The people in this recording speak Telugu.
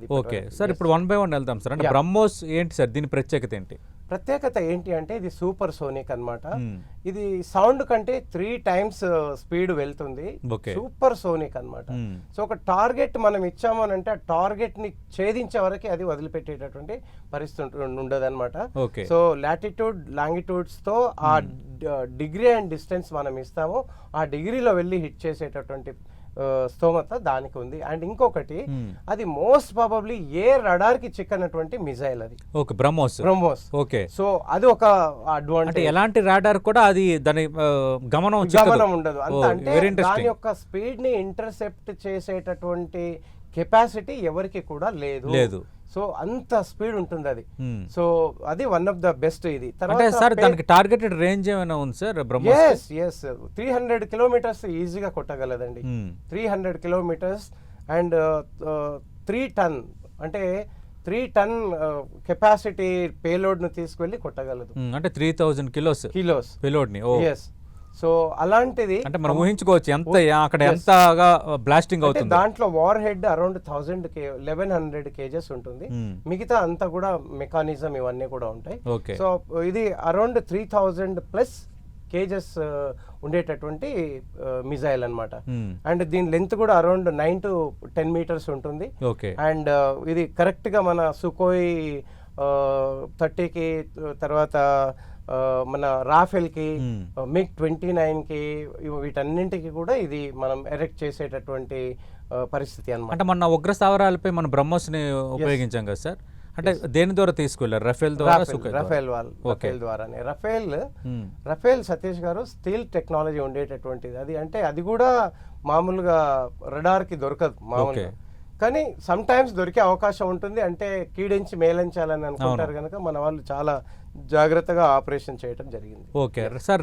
చేయలేదు ఓకే. సార్ ఇప్పుడు వన్ బై వన్ వెళ్దాం సార్. అంటే. బ్రహ్మోస్ ఏంటి సార్? దీని ప్రత్యేకత ఏంటి? ప్రత్యేకత ఏంటి అంటే ఇది సూపర్ సోనిక్ అన్నమాట. Hmm. ఇది సౌండ్ కంటే త్రీ టైమ్స్ స్పీడ్ వెళ్తుంది. సూపర్ సోనిక్ అన్నమాట. Hmm. సో ఒక టార్గెట్ మనం ఇచ్చామనంటే ఆ టార్గెట్ని ఛేదించే వరకు అది వదిలిపెట్టేటటువంటి పరిస్థితి ఉండదు అనమాట ఓకే. సో లాటిట్యూడ్ లాంగిట్యూడ్స్తో ఆ డిగ్రీ అండ్ డిస్టెన్స్ మనం ఇస్తామో. ఆ డిగ్రీలో వెళ్ళి హిట్ చేసేటటువంటి స్తోమత దానికి ఉంది. అండ్ ఇంకొకటి Hmm. అది మోస్ట్ ప్రాబబ్లీ ఏ రడార్కి చిక్కనటువంటి మిజైల్ అది. Okay BrahMos. BrahMos. Okay. So అది ఒక అడ్వాంటేజ్. ఎలాంటి రాడార్ కూడా అది దాని గమనం. గమనం ఉండదు. అంటే దాని. యొక్క స్పీడ్ని ఇంటర్సెప్ట్ చేసేటటువంటి కెపాసిటీ ఎవరికి కూడా లేదు. లేదు. సో అంత స్పీడ్ ఉంటుంది అది. సో అది వన్ ఆఫ్ ద బెస్ట్ ఇది. అంటే సార్ దానికి టార్గెటెడ్ రేంజ్ ఏమైనా ఉంది sir BrahMos yes yes three hundred kilometres ఈజీగా కొట్టగలదండి. Three hundred kilometres and three ton అంటే త్రీ టన్ కెపాసిటీ పేలోడ్ను తీసుకెళ్ళి కొట్టగలదు. ఉమ్, అంటే త్రీ థౌజండ్ కిలోస్ కిలోస్ పిలోడ్ని. ఎస్ సో అలాంటిది అంటే మనం ఊహించుకోవచ్చు ఎంత అక్కడ ఎంతగా బ్లాస్టింగ్ అంటే అవుతుంది. దాంట్లో వార్ హెడ్ అరౌండ్ థౌజండ్ కే లెవెన్ హండ్రెడ్ కేజెస్ ఉంటుంది. Hmm. మిగతా అంతా కూడా మెకానిజం ఇవన్నీ కూడా ఉంటాయి. సో ఇది around three thousand plus kgs ఉండేటటువంటి మిజైల్ అన్నమాట. ఉమ్, అండ్ దీని లెంత్ కూడా around nine to ten metres ఉంటుంది. అండ్ ఇది కరెక్ట్గా మన సుకోయ్ థర్టీకి తర్వాత ఆ, మన రాఫెల్కి. మిగ్ ట్వంటీ నైన్కి వీటన్నింటికి కూడా ఇది మనం ఎరెక్ట్ చేసేటటువంటి పరిస్థితి అన్నమాట. అంటే మన ఉగ్ర స్థావరాలపై మన బ్రహ్మోస్ని ఉపయోగించాం కదా సార్? అంటే దేని ద్వారా తీసుకెళ్ళారు? రఫేల్ ద్వారా రాఫెల్? రఫేల్ ద్వారానే. Rafale Rafale Satish garu steel technology ఉండేటటువంటిది. అది అంటే అది కూడా మామూలుగా రడార్కి దొరకదు మామూలుగా. కానీ సమ్ టైమ్స్ దొరికే అవకాశం ఉంటుంది. అంటే కీడించి మేలించాలని అనుకుంటారు కనుక మన వాళ్ళు చాలా జాగ్రత్తగా ఆపరేషన్ చేయటం జరిగింది. ఓకే. సార్